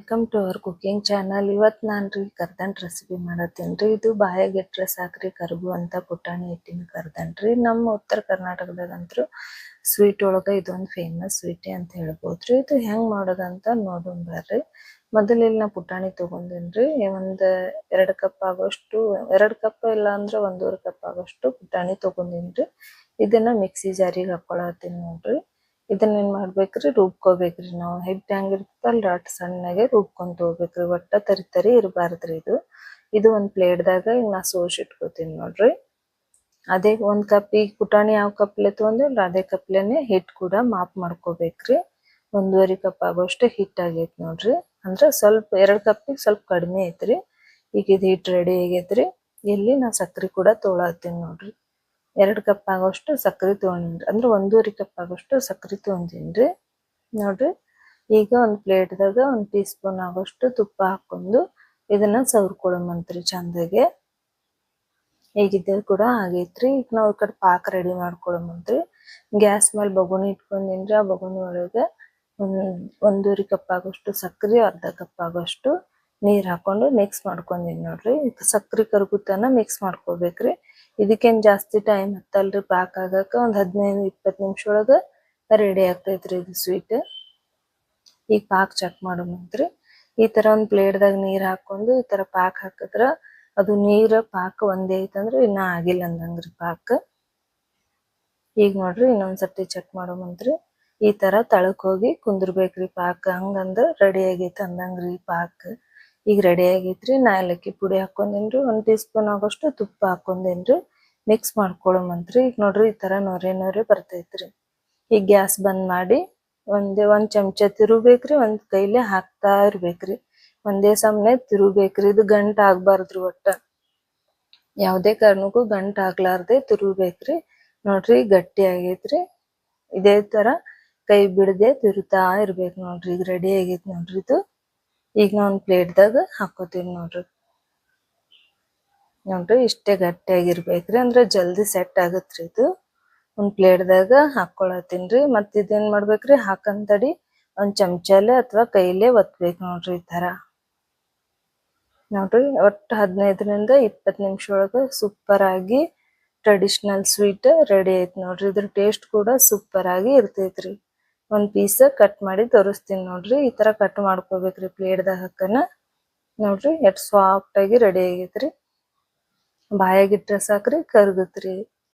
Welcome to our cooking channel ಇವತ್ತು ನಾನು ರೀ ಕರ್ದಂಟ್ ರೆಸಿಪಿ ಮಾಡತ್ತೀನಿ ರೀ. ಇದು ಬಾಯಾಗಿಟ್ರೆ ಸಾಕ್ರಿ ಅಂತ ಪುಟಾಣಿ ಹಿಟ್ಟಿನ ಕರ್ದಂಟ್ ರೀ. ನಮ್ಮ ಉತ್ತರ ಕರ್ನಾಟಕದಾಗಂತೂ ಸ್ವೀಟ್ ಒಳಗೆ ಇದೊಂದು ಫೇಮಸ್ ಸ್ವೀಟೇ ಅಂತ ಹೇಳ್ಬೋದು ರೀ. ಇದು ಹೆಂಗೆ ಮಾಡೋದಂತ ನೋಡೋಣ ಬರ್ರಿ. ಮೊದಲು ನಾ ಪುಟಾಣಿ ತೊಗೊಂಡೇನಿ ರೀ. ಒಂದು ಎರಡು ಕಪ್ ಆಗೋಷ್ಟು, ಎರಡು ಕಪ್ ಇಲ್ಲ ಅಂದ್ರೆ ಒಂದೂವರೆ ಕಪ್ ಆಗೋಷ್ಟು ಪುಟಾಣಿ ತೊಗೊಂಡೀನಿ ರೀ. ಇದನ್ನ ಮಿಕ್ಸಿ ಜಾರಿಗೆ ಹಾಕೊಳತ್ತೀನಿ ನೋಡ್ರಿ. ಇದನ್ನ ಏನ್ ಮಾಡ್ಬೇಕ್ರಿ? ರುಬ್ಕೋಬೇಕ್ರಿ. ನಾವು ಹೆಡ್ ಹೆಂಗಿರ್ತಲ್ಲ ಅಟ್ ಸಣ್ಣಗೆ ರುಬ್ಕೊಂಡ್ ಹೋಗ್ಬೇಕ್ರಿ. ಒಟ್ಟ ತರಿ ತರಿ ಇರಬಾರ್ದ್ರಿ ಇದು. ಇದು ಒಂದ್ ಪ್ಲೇಟ್ದಾಗ ಈಗ ನಾ ಸೋಸಿ ಇಟ್ಕೋತೀನಿ ನೋಡ್ರಿ. ಅದೇ ಒಂದ್ ಕಪ್ ಈಗ ಪುಟಾಣಿ ಯಾವ ಕಪ್ಲೆ ತೊಗೊಂಡಿಲ್ಲ ಅದೇ ಕಪ್ಲೆನೆ ಹಿಟ್ಟು ಕೂಡ ಮಾಪ್ ಮಾಡ್ಕೋಬೇಕ್ರಿ. ಒಂದೂವರೆ ಕಪ್ ಆಗೋಷ್ಟು ಹಿಟ್ ಆಗೈತ್ ನೋಡ್ರಿ. ಅಂದ್ರೆ ಸ್ವಲ್ಪ, ಎರಡ್ ಕಪ್ಪಿಗೆ ಸ್ವಲ್ಪ ಕಡಿಮೆ ಐತ್ರಿ. ಈಗ ಇದು ಹಿಟ್ಟು ರೆಡಿ ಆಗೈತ್ರಿ. ಇಲ್ಲಿ ನಾ ಸಕ್ರಿ ಕೂಡ ತೊಗೊಳತ್ತೀನಿ ನೋಡ್ರಿ. ಎರಡು ಕಪ್ ಆಗೋಷ್ಟು ಸಕ್ಕರೆ ತೊಗೊಂಡಿನ್ರಿ. ಅಂದ್ರೆ ಒಂದೂವರೆ ಕಪ್ ಆಗೋಷ್ಟು ಸಕ್ಕರೆ ತೊಗೊಂಡಿನ್ರಿ. ನೋಡ್ರಿ, ಈಗ ಒಂದು ಪ್ಲೇಟ್ದಾಗ ಒಂದು ಟೀ ಸ್ಪೂನ್ ಆಗೋಷ್ಟು ತುಪ್ಪ ಹಾಕೊಂಡು ಇದನ್ನ ಸವ್ರ್ಕೊಳಮಂತ್ರಿ ಚಂದಗೆ. ಈಗ ಇದು ಕೂಡ ಆಗೈತ್ರಿ. ಈಗ ನಾವು ಈ ಕಡೆ ಪಾಕ ರೆಡಿ ಮಾಡ್ಕೊಳಮಂತ್ರಿ ಗ್ಯಾಸ್ ಮೇಲೆ ಬಗುನಿ ಇಟ್ಕೊಂಡಿನ್ರಿ. ಆ ಬಗುನಿ ಒಳಗೆ ಒಂದ್ ಒಂದೂವರೆ ಕಪ್ ಆಗೋಷ್ಟು ಸಕ್ಕರೆ, ಅರ್ಧ ಕಪ್ ಆಗೋಷ್ಟು ನೀರು ಹಾಕೊಂಡು ಮಿಕ್ಸ್ ಮಾಡ್ಕೊಂಡಿನಿ ನೋಡ್ರಿ. ಸಕ್ಕರೆ ಕರಗುತನ ಮಿಕ್ಸ್ ಮಾಡ್ಕೋಬೇಕ್ರಿ. ಇದಕ್ಕೇನ್ ಜಾಸ್ತಿ ಟೈಮ್ ಹತ್ತಲ್ರಿ? ಪಾಕ್ ಆಗಾಕ ಒಂದ್ ಹದಿನೈದು, ಇಪ್ಪತ್ತು ನಿಮಿಷ ಒಳಗ ರೆಡಿ ಆಗ್ತೈತ್ರಿ ಇದು ಸ್ವೀಟ್ ಈಗ ಪಾಕ್ ಚೆಕ್ ಮಾಡೋಣಂತ್ರಿ ಈ ತರ ಒಂದ್ ಪ್ಲೇಟ್ದಾಗ ನೀರ್ ಹಾಕೊಂಡು ಈ ತರ ಪಾಕ್ ಹಾಕಿದ್ರ ಅದು ನೀರ್ ಪಾಕ್ ಒಂದೇ ಐತಂದ್ರ ಇನ್ನ ಆಗಿಲ್ಲ ಅಂದಂಗ್ರಿ ಪಾಕ್ ಈಗ ನೋಡ್ರಿ ಇನ್ನೊಂದ್ಸರ್ತಿ ಚೆಕ್ ಚೆಕ್ ಮಾಡೋಮಂತ್ರಿ ಈ ತರ ತಳಕ್ ಹೋಗಿ ಕುಂದ್ರಬೇಕ್ರಿ ಪಾಕ್ ಹಂಗಂದ್ರ ರೆಡಿ ಆಗೈತಿ ಅಂದಂಗ್ರಿ ಪಾಕ್ ಈಗ ರೆಡಿ ಆಗೈತ್ರಿ, ನಾ ಏಲಕ್ಕಿ ಪುಡಿ ಹಾಕೊಂಡೇನ್ರಿ, ಒಂದ್ ಟೀ ಸ್ಪೂನ್ ಆಗೋಷ್ಟು ತುಪ್ಪ ಹಾಕೊಂಡೇನ್ರಿ ಮಿಕ್ಸ್ ಮಾಡ್ಕೊಳಮಂತ್ರಿ. ಈಗ ನೋಡ್ರಿ, ಈ ತರ ನೊರೆ ನೊರೆ ಬರ್ತೈತ್ರಿ. ಈಗ ಗ್ಯಾಸ್ ಬಂದ್ ಮಾಡಿ ಒಂದೇ, ಒಂದ್ ಚಮಚ ತಿರುಬೇಕ್ರಿ ಒಂದ್ ಕೈಲೇ ಹಾಕ್ತಾ ಇರ್ಬೇಕ್ರಿ. ಒಂದೇ ಸಮನೆ ತಿರುಬೇಕ್ರಿ ಇದು ಗಂಟ ಆಗ್ಬಾರ್ದ್ರಿ ಒಟ್ಟ. ಯಾವ್ದೇ ಕಾರಣಕ್ಕೂ ಗಂಟ ಆಗ್ಲಾರ್ದೆ ತಿರುಬೇಕ್ರಿ ನೋಡ್ರಿ, ಗಟ್ಟಿ ಆಗೈತ್ರಿ. ಇದೇ ತರ ಕೈ ಬಿಡದೆ ತಿರುತಾ ಇರ್ಬೇಕು ನೋಡ್ರಿ. ಈಗ ರೆಡಿ ಆಗೈತಿ ನೋಡ್ರಿ ಇದು. ಈಗ ನಾವು ಒಂದು ಪ್ಲೇಟ್ದಾಗ ಹಾಕೋತೀವಿ ನೋಡ್ರಿ. ನೋಡ್ರಿ ಇಷ್ಟೇ ಗಟ್ಟಿಯಾಗಿರ್ಬೇಕ್ರಿ, ಅಂದ್ರೆ ಜಲ್ದಿ ಸೆಟ್ ಆಗತ್ರಿ ಇದು. ಒಂದು ಪ್ಲೇಟ್ದಾಗ ಹಾಕೊಳತ್ತೀನ್ರಿ ಮತ್ತೆ ಇದೇನ್ ಮಾಡ್ಬೇಕ್ರಿ ಹಾಕಂತಡಿ ಒಂದ್ ಚಮಚಲೆ ಅಥವಾ ಕೈಲೇ ಒತ್ತಬೇಕು ನೋಡ್ರಿ ಈ ತರ ನೋಡ್ರಿ, ಒಟ್ಟು ಹದಿನೈದರಿಂದ ಇಪ್ಪತ್ ನಿಮಿಷ ಒಳಗ ಸೂಪರ್ ಆಗಿ ಟ್ರೆಡಿಷನಲ್ ಸ್ವೀಟ್ ರೆಡಿ ಐತ್ ನೋಡ್ರಿ, ಇದ್ರ ಟೇಸ್ಟ್ ಕೂಡ ಸೂಪರ್ ಆಗಿ ಇರ್ತೈತ್ರಿ. ಒಂದ್ ಪೀಸ್ ಕಟ್ ಮಾಡಿ ತೋರಿಸ್ತೀನಿ ನೋಡ್ರಿ. ಈ ತರ ಕಟ್ ಮಾಡ್ಕೋಬೇಕ್ರಿ ಪ್ಲೇಟ್ದಾಗ ಹಾಕನ ನೋಡ್ರಿ, ಎಷ್ಟ್ ಸಾಫ್ಟ್ ಆಗಿ ರೆಡಿ ಆಗೈತ್ರಿ. ಬಾಯಾಗಿಟ್ರೆ ಸಾಕ್ರಿ, ಕರ್ಗತ್ರಿ.